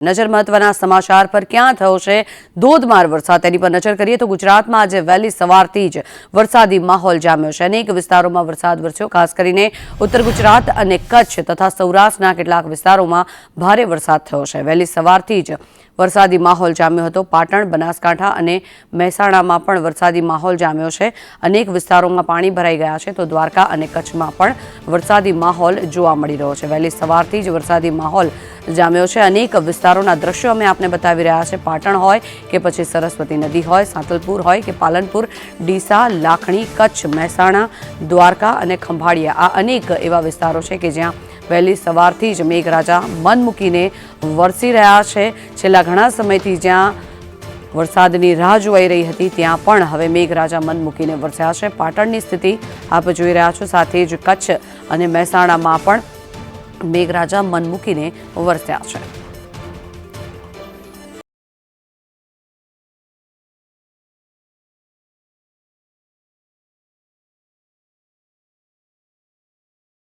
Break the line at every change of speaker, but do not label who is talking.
નજર મહત્વના સમાચાર પર ક્યાં થયો છે? ધોધમાર વરસાદ. તેની પર નજર કરીએ તો ગુજરાતમાં આજે વહેલી સવારથી જ વરસાદી માહોલ જામ્યો છે અનેક વિસ્તારોમાં વરસાદ વરસ્યો, ખાસ કરીને ઉત્તર ગુજરાત અને કચ્છ તથા સૌરાષ્ટ્રના કેટલાક વિસ્તારોમાં ભારે વરસાદ થયો છે. વહેલી સવારથી જ વરસાદી માહોલ જામ્યો હતો. પાટણ, બનાસકાંઠા અને મહેસાણામાં પણ વરસાદી માહોલ જામ્યો છે. અનેક વિસ્તારોમાં પાણી ભરાઈ ગયા છે તો દ્વારકા અને કચ્છમાં પણ વરસાદી માહોલ જોવા મળી રહ્યો છે. વહેલી સવારથી જ વરસાદી માહોલ જામ્યો છે. અનેક વિસ્તારોના દ્રશ્યો અમે આપને બતાવી રહ્યા છે. પાટણ હોય કે પછી સરસ્વતી નદી હોય, સાંતલપુર હોય કે પાલનપુર, ડીસા, લાખણી, કચ્છ, મહેસાણા, દ્વારકા અને ખંભાળિયા આ અનેક એવા વિસ્તારો છે કે જ્યાં વહેલી સવારથી જ મેઘરાજા મન મૂકીને વરસી રહ્યા છે. છેલ્લા ઘણા સમયથી જ્યાં વરસાદની રાહ જોવાઈ રહી હતી, ત્યાં પણ હવે મેઘરાજા મન મૂકીને વરસ્યા છે. પાટણની સ્થિતિ આપ જોઈ રહ્યા છો. સાથે જ કચ્છ અને મહેસાણામાં પણ મેઘરાજા મન મૂકીને વરસ્યા છે.